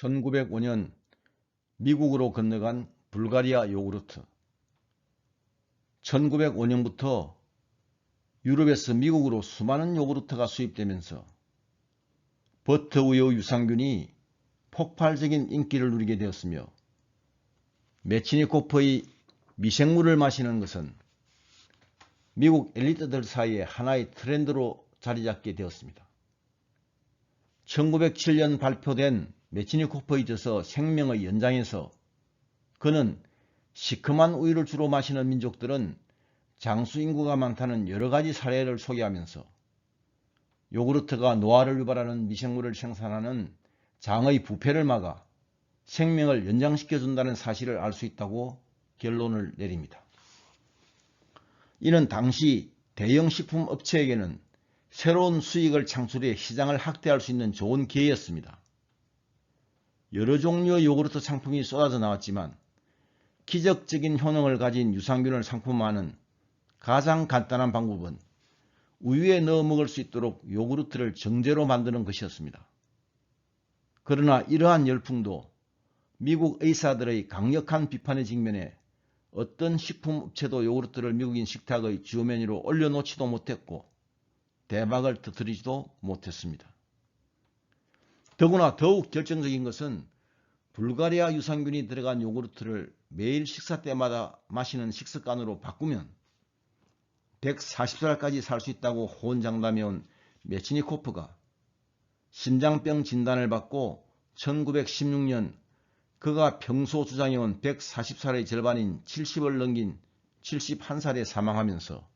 1905년 미국으로 건너간 불가리아 요구르트 1905년부터 유럽에서 미국으로 수많은 요구르트가 수입되면서 버터우유 유산균이 폭발적인 인기를 누리게 되었으며 메치니코프의 미생물을 마시는 것은 미국 엘리트들 사이에 하나의 트렌드로 자리잡게 되었습니다. 1907년 발표된 메치니코프의 저서 생명의 연장에서 그는 시큼한 우유를 주로 마시는 민족들은 장수 인구가 많다는 여러 가지 사례를 소개하면서 요구르트가 노화를 유발하는 미생물을 생산하는 장의 부패를 막아 생명을 연장시켜준다는 사실을 알 수 있다고 결론을 내립니다. 이는 당시 대형 식품 업체에게는 새로운 수익을 창출해 시장을 확대할 수 있는 좋은 기회였습니다. 여러 종류의 요구르트 상품이 쏟아져 나왔지만 기적적인 효능을 가진 유산균을 상품화하는 가장 간단한 방법은 우유에 넣어 먹을 수 있도록 요구르트를 정제로 만드는 것이었습니다. 그러나 이러한 열풍도 미국 의사들의 강력한 비판에 직면해 어떤 식품업체도 요구르트를 미국인 식탁의 주요 메뉴로 올려놓지도 못했고 대박을 터뜨리지도 못했습니다. 더구나 더욱 결정적인 것은 불가리아 유산균이 들어간 요구르트를 매일 식사 때마다 마시는 식습관으로 바꾸면 140살까지 살 수 있다고 호언장담해온 메치니코프가 심장병 진단을 받고 1916년 그가 평소 주장해온 140살의 절반인 70을 넘긴 71살에 사망하면서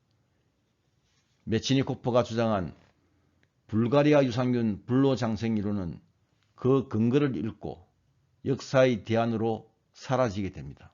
메치니코프가 주장한 불가리아 유산균 불로장생 이론은 그 근거를 잃고 역사의 대안으로 사라지게 됩니다.